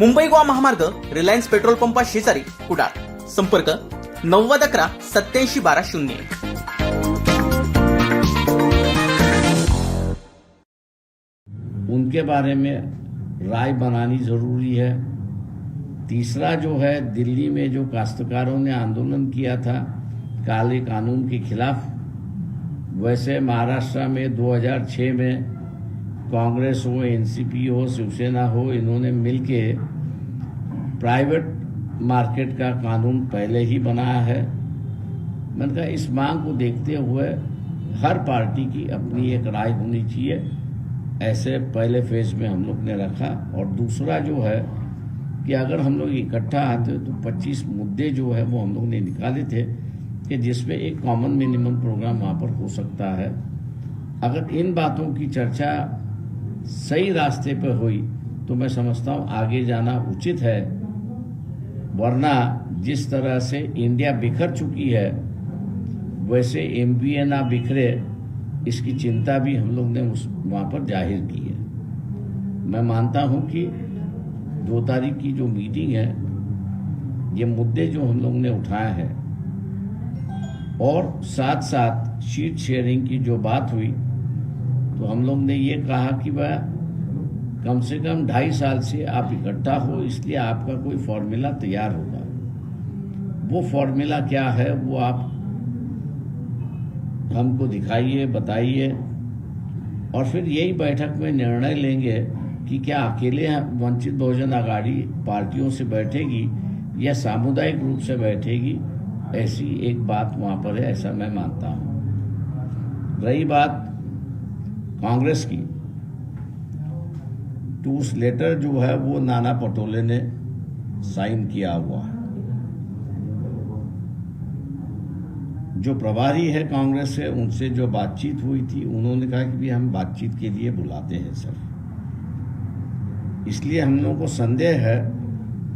मुंबई गोवा महामार्ग Reliance petrol पंपा शेजारी कुडाळ संपर्क नव्वद अकरा सत्याऐंशी बारा शून्य एक. उनके बारे में राय बनानी ज़रूरी है। तीसरा जो है, दिल्ली में जो काश्तकारों ने आंदोलन किया था, काले कानून के खिलाफ, वैसे महाराष्ट्र में 2006 में कांग्रेस हो, एनसीपी हो, शिवसेना हो, इन्होंने मिलके प्राइवेट मार्केट का कानून पहले ही बनाया है। मैंने कहा, इस मांग को देखते हुए हर पार्टी की अपनी एक राय होनी चाहिए। ऐसे पहले फ़ेज़ में हम लोग ने रखा। और दूसरा जो है कि अगर हम लोग इकट्ठा आते तो 25 मुद्दे जो है वो हम लोग ने निकाले थे कि जिसमें एक कॉमन मिनिमम प्रोग्राम वहाँ पर हो सकता है। अगर इन बातों की चर्चा सही रास्ते पर हुई तो मैं समझता हूँ आगे जाना उचित है। वरना जिस तरह से इंडिया बिखर चुकी है, वैसे एमबीए ना बिखरे, इसकी चिंता भी हम लोग ने उस वहाँ पर ज़ाहिर की है। मैं मानता हूँ कि दो तारीख की जो मीटिंग है, ये मुद्दे जो हम लोग ने उठाए हैं, और साथ साथ शीट शेयरिंग की जो बात हुई तो हम लोग ने ये कहा कि वह कम से कम ढाई साल से आप इकट्ठा हो, इसलिए आपका कोई फॉर्मूला तैयार होगा। वो फॉर्मूला क्या है, वो आप हमको दिखाइए, बताइए। और फिर यही बैठक में निर्णय लेंगे कि क्या अकेले वंचित बहुजन आघाड़ी पार्टियों से बैठेगी या सामुदायिक रूप से बैठेगी, ऐसी एक बात वहाँ पर है, ऐसा मैं मानता हूँ। रही बात कांग्रेस की। टू लेटर जो है, वो नाना पटोले ने साइन किया हुआ है। जो प्रभारी है कांग्रेस से, उनसे जो बातचीत हुई थी, उन्होंने कहा कि भी हम बातचीत के लिए बुलाते हैं सर। इसलिए हम लोगों को संदेह है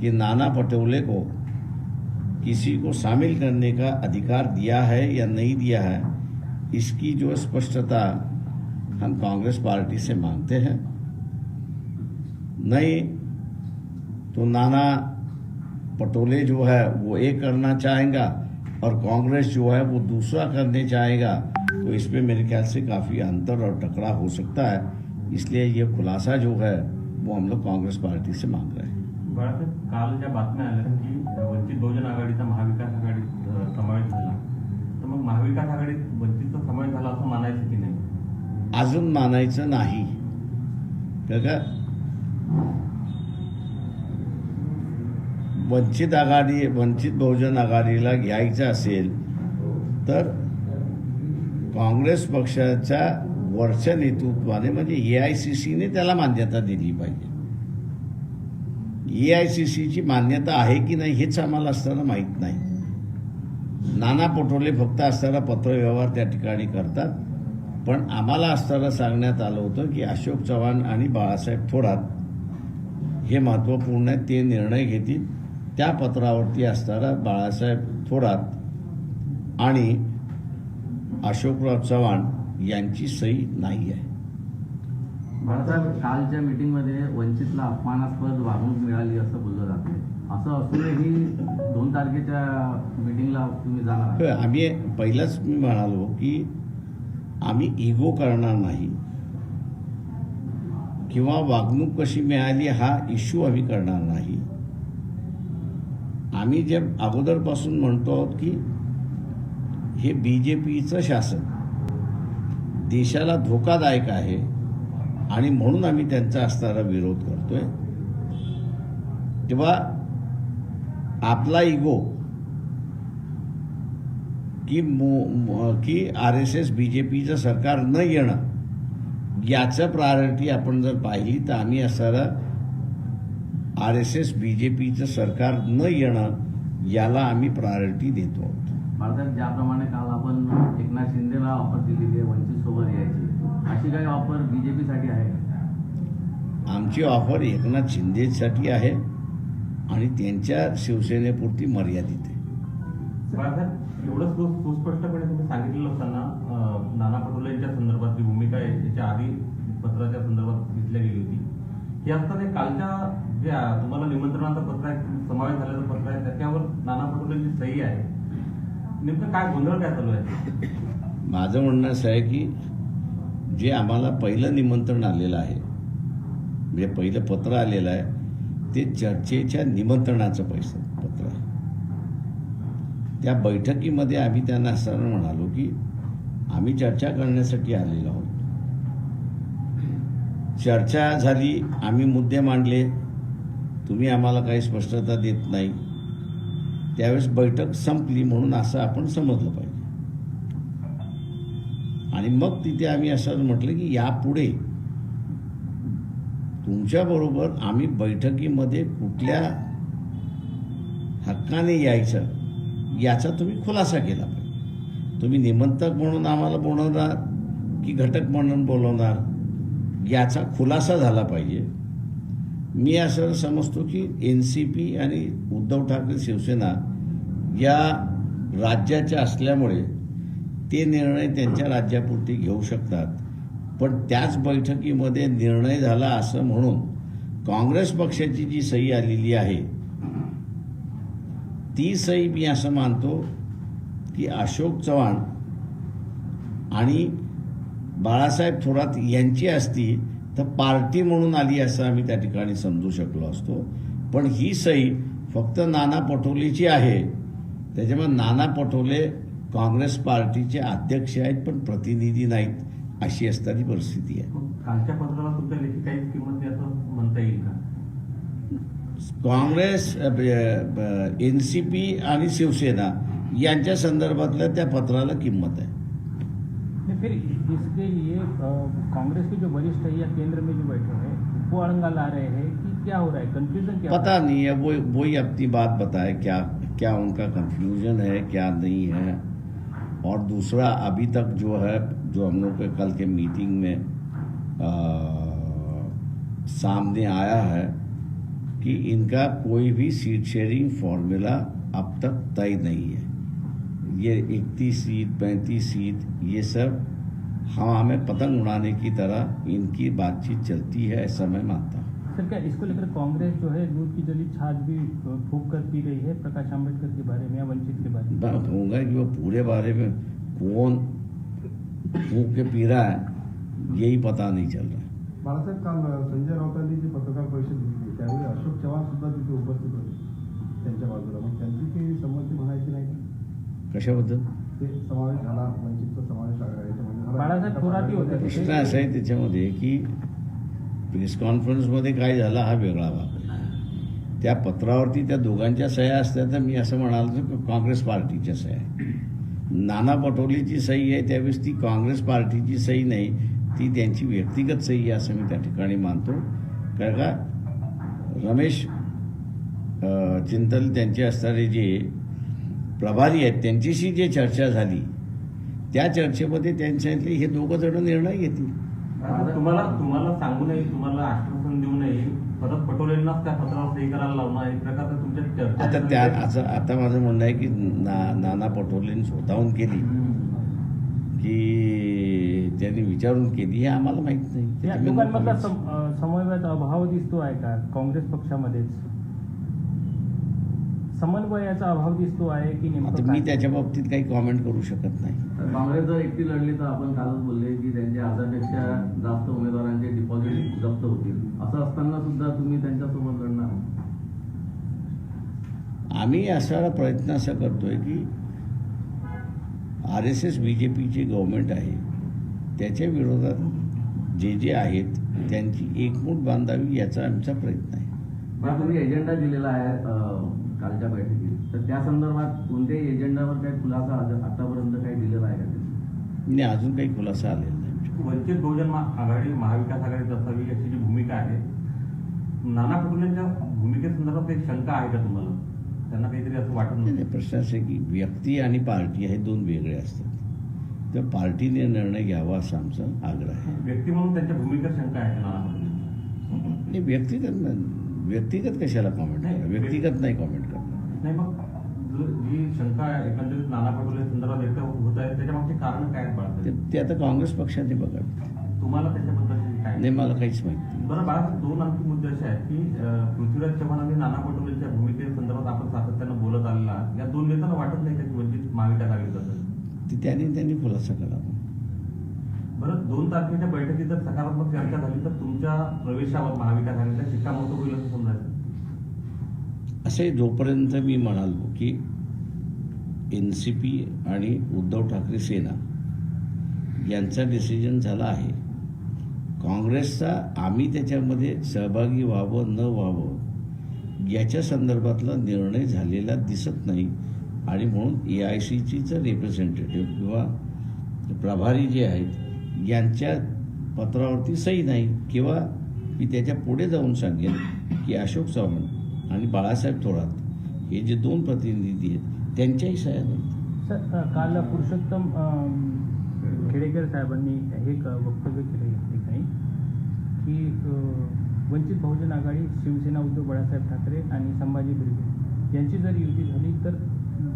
कि नाना पटोले को किसी को शामिल करने का अधिकार दिया है या नहीं दिया है, इसकी जो स्पष्टता हम कांग्रेस पार्टी से मांगते हैं। नहीं तो नाना पटोले जो है, वो एक करना चाहेगा और कांग्रेस जो है, वो दूसरा करने चाहेगा। तो इसमें मेरे ख्याल से काफ़ी अंतर और टकरा हो सकता है। इसलिए ये खुलासा जो है, वो हम लोग कांग्रेस पार्टी से मांग रहे हैं। वंचित बहुजन महाविकास आघाडीत समावेश मग महाविकास वंचितचा समावेश अजून मानायचं नाही. का का वंचित आघाडी वंचित बहुजन आघाडीला घ्यायचं असेल तर काँग्रेस पक्षाच्या वरच्या नेतृत्वाने म्हणजे ए आय सी सीने त्याला मान्यता दिली पाहिजे. ए आय सी सीची मान्यता आहे की नाही हेच आम्हाला असताना माहीत नाही. नाना पटोले फक्त असताना पत्रव्यवहार त्या ठिकाणी करतात. पण आम्हाला असताना सांगण्यात आलं होतं की अशोक चव्हाण आणि बाळासाहेब थोरात हे महत्त्वपूर्ण आहेत ते निर्णय घेतील. त्या पत्रावरती असताना बाळासाहेब थोरात आणि अशोकराव चव्हाण यांची सही नाही आहे. बाळासाहेब कालच्या मीटिंगमध्ये वंचितला अपमानास्पद वागणूक मिळाली असं बोललं जाते. असं असूनही दोन तारखेच्या मीटिंगला तुम्ही जाणार. आम्ही पहिलंच मी म्हणालो की आम्ही इगो करणार नाही. किंवा वागणूक कशी मिळाली हा इश्यू आम्ही करणार नाही. आम्ही जे अगोदरपासून म्हणतो आहोत की हे बी जे पीचं शासन. देशाला धोकादायक आहे आणि म्हणून आम्ही त्यांचा असणारा विरोध करतोय. तेव्हा आपला इगो की मो- की R S S B J पीचं सरकार न येणं याचं प्रायोरिटी आपण जर पाहिली तर आम्ही असणारा R S S B J पीचं सरकार न येणं याला आम्ही प्रायोरिटी देतो आहोत. बाळासाहेब ज्याप्रमाणे काल आपण एकनाथ शिंदेला ऑफर दिलेली आहे वंचित सोबत यायची अशी काही ऑफर बीजेपीसाठी आहे का? आमची ऑफर एकनाथ शिंदेसाठी आहे आणि त्यांच्या शिवसेनेपुरती मर्यादित आहे. बाळासाहेब एवढं सु- सुस्पष्टपणे तुम्ही सांगितलेलं असताना नाना पटोले यांच्या संदर्भातली भूमिका आहे याच्या आधी पत्राच्या संदर्भात घेतली गेली होती. हे असताना कालच्या जे तुम्हाला निमंत्रणाचं पत्र आहे समावेश झालेलं पत्र आहे त्याच्यावर नाना पटोलेंची सही आहे. नेमकं काय गोंधळ काय चालू आहे? माझं म्हणणं असं आहे की जे आम्हाला पहिलं निमंत्रण आलेलं आहे म्हणजे पहिलं पत्र आलेलं आहे ते चर्चेच्या निमंत्रणाचं पैसे पत्र आहे. त्या बैठकीमध्ये आम्ही त्यांना सर म्हणालो की आम्ही चर्चा करण्यासाठी आलेलो आहोत. चर्चा झाली आम्ही मुद्दे मांडले. तुम्ही आम्हाला काही स्पष्टता देत नाही. त्यावेळेस बैठक संपली म्हणून असं आपण समजलं पाहिजे. आणि मग तिथे आम्ही असं म्हटलं की यापुढे तुमच्याबरोबर आम्ही बैठकीमध्ये कुठल्या हक्काने यायचं याचा तुम्ही खुलासा केला पाहिजे. तुम्ही निमंत्रक म्हणून आम्हाला बोलवणार की घटक म्हणून बोलवणार याचा खुलासा झाला पाहिजे. मी असं समजतो की एन सी पी आणि उद्धव ठाकरे शिवसेना या राज्याच्या असल्यामुळे ते निर्णय त्यांच्या राज्यापुरती घेऊ शकतात. पण त्याच बैठकीमध्ये निर्णय झाला असं म्हणून काँग्रेस पक्षाची जी सही आलेली आहे ती सई मी असं मानतो की अशोक चव्हाण आणि बाळासाहेब थोरात यांची असती तर पार्टी म्हणून आली असं आम्ही त्या ठिकाणी समजू शकलो असतो. पण ही सही फक्त नाना पटोलेची आहे. त्याच्यामुळे नाना पटोले काँग्रेस पार्टीचे अध्यक्ष आहेत पण प्रतिनिधी नाहीत अशी असताना परिस्थिती आहे. कालच्या पत्राला तुमच्या लेखी काही काँग्रेस एन सी पी आणि शिवसेना यांच्या संदर्भातल्या त्या पत्राला किंमत आहे. फिर इसके लिए कांग्रेस के जो वरिष्ठ है या केंद्र में जो बैठे हैं वो अड़ंगा ला रहे हैं कि क्या हो रहा है कंफ्यूजन क्या पता नहीं है वो वही अपनी बात बताए क्या क्या उनका कंफ्यूजन है क्या नहीं है। और दूसरा अभी तक जो है जो हम लोग के कल के मीटिंग में आ, सामने आया है कि इनका कोई भी सीट शेयरिंग फॉर्मूला अब तक तय नहीं है। ये इकतीस सीट पैंतीस सीट ये सब हवा में पतंग उड़ाने की तरह इनकी बातचीत चलती है ऐसा मैं मानता हूँ। सर क्या इसको लेकर कांग्रेस जो है दूध की जली छाछ भी फूक कर पी रही है प्रकाश आंबेडकर के बारे में या वंचित के बारे में? मैं कहूँगा कि वो पूरे बारे में कौन फूक के पी रहा है यही पता नहीं चल रहा है। बाळासाहेब काल संजय राऊतांनी जी पत्रकार परिषद त्यावेळी अशोक चव्हाण सुद्धा तिथे उपस्थित होते त्यांच्या बाजूला. मग त्यांची काही संमती म्हणायची नाही का? कशाबद्दल? ते समावेश झाला वंचितचा समावेश याच्यामध्ये. प्रश्न असा आहे त्याच्यामध्ये की प्रेस कॉन्फरन्समध्ये काय झालं हा वेगळा भाग आहे. त्या पत्रावरती त्या दोघांच्या सह्या असत्या तर मी असं म्हणालो की काँग्रेस पार्टीच्या सह्या आहे. नाना पटोलेची सही आहे त्यावेळेस ती काँग्रेस पार्टीची सही नाही ती त्यांची व्यक्तिगत सही आहे असं मी त्या ठिकाणी मानतो. कारण का? रमेश चिंतल त्यांचे असणारे जे प्रभारी आहेत त्यांच्याशी जे चर्चा झाली त्या चर्चेमध्ये त्यांनी सांगितले हे दोघं जण निर्णय घेतील. तुम्हाला तुम्हाला सांगू नये तुम्हाला आश्वासन देऊ नये परत पटोलेंनाच त्या पत्रावर सही करायला लावणं एक प्रकारचं तुमच्या चर्चा आता त्या असं आता माझं म्हणणं आहे की ना नाना पटोलेंनी स्वतःहून केली. की त्यांनी विचारून केली हे आम्हाला माहीत नाही. अ, समन्वयाचा अभाव दिसतो आहे का? काँग्रेस पक्षामध्येच? समन्वयाचा अभाव दिसतो आहे की आता नेमकं मी? त्याच्या बाबतीत काही कॉमेंट करू शकत नाही. काँग्रेस जर एकटी लढली तर आपण कालच बोलले की त्यांच्या अर्ध्यापेक्षा जास्त उमेदवारांचे डिपॉझिट जप्त होतील. असं असताना सुद्धा तुम्ही त्यांच्यासोबत लढणार आम्ही असा प्रयत्न असा करतोय की R S S B J पीची गव्हर्नमेंट आहे. त्याच्या विरोधात जे जे आहेत त्यांची एकमूट बांधावी याचा आमचा प्रयत्न आहे. तुम्ही एजेंडा दिलेला आहे कालच्या बैठकीत. तर त्या संदर्भात कोणत्याही एजेंडावर काही खुलासा आतापर्यंत काही दिलेला आहे का त्यांनी? म्हणजे अजून काही खुलासा आलेला नाही वंचित बहुजन महा- आघाडी महाविकास आघाडीत असावी अशी जी भूमिका आहे नाना पटोलेंच्या भूमिकेसंदर्भात काही शंका आहे का तुम्हाला? त्यांना काहीतरी असं वाटत नाही, नाही, प्रश्न असा आहे की व्यक्ती आणि पार्टी हे दोन वेगळे असतात. तर पार्टीने निर्णय घ्यावा असा आमचा आग्रह आहे. व्यक्ती म्हणून त्यांच्या भूमिकेवर शंका आहे का नाना पटोले? नाही व्यक्तिगत व्यक्तिगत कशाला कॉमेंट नाही, करा व्यक्तिगत नाही कॉमेंट करणार. नाही मग जो- शंका एकंदरीत नाना पटोले संदर्भात व्यक्त होत आहे त्याच्या मागची कारण काय ते आता काँग्रेस पक्षाने बघा तुम्हाला त्याच्याबद्दल काय? नाही मला काहीच माहिती. बरं बाळासाहेब दोन आणखी मुद्दे असे आहेत की पृथ्वीराज चव्हाण आणि नाना पटोलेच्या भूमिकेसंदर्भात आपण सातत्यानं बोलत आलेला. या दोन नेत्यांना वाटत नाही का की वंचित महाविकास असेल ते त्यांनी त्यांनी खुलासा करावा बरं दोन तारखेच्या बैठकीत जर सकारात्मक चर्चा झाली तर तुमच्या प्रवेशावर महाविकास आघाडीचा शिक्कामोर्तब होईल असं समजायचं. असे जोपर्यंत मी म्हणालो की एन सी पी आणि उद्धव ठाकरे सेना यांचा डिसिजन झाला आहे काँग्रेसचा आम्ही त्याच्यामध्ये सहभागी व्हावं न व्हावं याच्या संदर्भातला निर्णय झालेला दिसत नाही. आणि म्हणून ए आय सीचीचं रिप्रेझेंटेटिव्ह किंवा प्रभारी जे आहेत यांच्या पत्रावरती सही नाही. किंवा मी त्याच्या पुढे जाऊन सांगेन की अशोक चव्हाण आणि बाळासाहेब थोरात हे जे दोन प्रतिनिधी आहेत त्यांच्याही सह्या नाहीत. सर काल पुरुषोत्तम खेडेकर साहेबांनी हे वक्तव्य केलं या ठिकाणी की वंचित बहुजन आघाडी शिवसेना उद्धव बाळासाहेब ठाकरे आणि संभाजी ब्रिगेड यांची जर युती झाली तर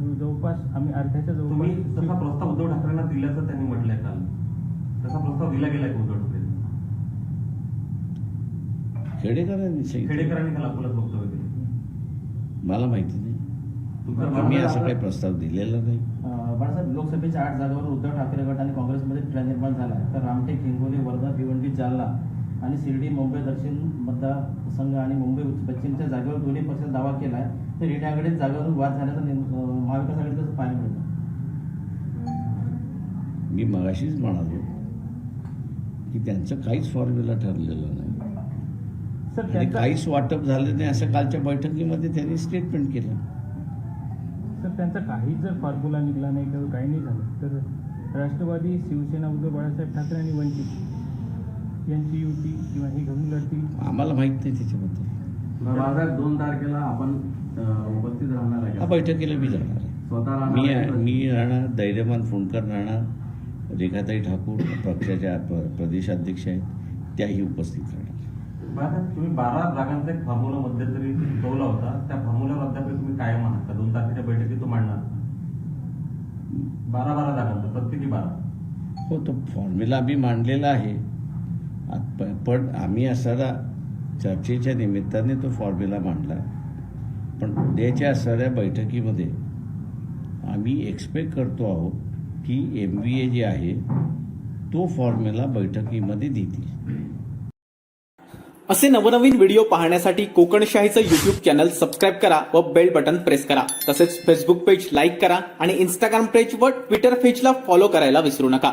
जवळपास आम्ही अर्ध्याच्या तुम्ही तसा जवळपास प्रस्ताव उद्धव ठाकरेंना दिल्याचं त्यांनी म्हटलंय काल. तसा प्रस्ताव दिला गेलाय का उद्धव ठाकरे? खेडेकरांनी सांगितलं. खेडेकरांनी काल अकोल्यात वक्तव्य केलं मला माहिती नाही. मी असा काही प्रस्ताव दिलेला नाही. अं, बाळासाहेब लोकसभेच्या आठ जागावर उद्धव ठाकरे गट आणि काँग्रेसमध्ये तिढा निर्माण झाला आहे. तर रामटेक हिंगोली वर्धा भिवंडी जालना आणि शिर्डी मुंबई दक्षिण मतदारसंघ आणि मुंबई पश्चिमच्या जागेवर दोन्ही पक्षांनी दावा केला आहे तर रेड्याकडे जागेवरून वाद झाल्याचा अं, महाविकास आघाडीचं कसं मी मगाशीच म्हणालो की त्यांचं काहीच फॉर्म्युला ठरलेलं नाही. सर आणि त्यांचा काहीच वाटप झालं नाही असं कालच्या बैठकीमध्ये त्यांनी स्टेटमेंट केलं. सर त्यांचा काही जर फॉर्म्युला निघाला नाही किंवा काही नाही झालं तर राष्ट्रवादी शिवसेना उद्धव बाळासाहेब ठाकरे आणि वंचित यांची युती किंवा हे घेऊन लढतील? आम्हाला माहीत नाही त्याच्याबद्दल. दोन तारखेला आपण उपस्थित राहणार आहे हा का बैठकीला मी जाणार. स्वतः मी? मी राहणार धैर्यमान फुंडकर राहणार रेखाताई ठाकूर पक्षाच्या प्रदेशाध्यक्ष आहेत त्याही उपस्थित राहणार. तुम्ही बारा जागांचा एक फॉर्म्युला मध्यंतरी सुचवला होता. त्या फॉर्म्युल्यावर अद्याप तुम्ही कायम आहात का दोन तारखेच्या बैठकीत तो मांडणार बारा बारा जागांचा प्रत्येकी बारा. हो तो फॉर्म्युला आम्ही मांडलेला आहे. पण आम्ही असणारा चर्चेच्या निमित्ताने तो फॉर्म्युला मांडला. पण उद्याच्या असणाऱ्या बैठकीमध्ये आम्ही एक्सपेक्ट करतो आहोत की एम बी ए जे आहे तो फॉर्म्युला बैठकीमध्ये देतील. असे नवनवीन व्हिडिओ पाहण्यासाठी कोकणशाहीचं युट्यूब चॅनल सबस्क्राईब करा व बेल बटन प्रेस करा. तसेच फेसबुक पेज लाईक करा आणि इंस्टाग्राम पेज व ट्विटर पेजला फॉलो करायला विसरू नका.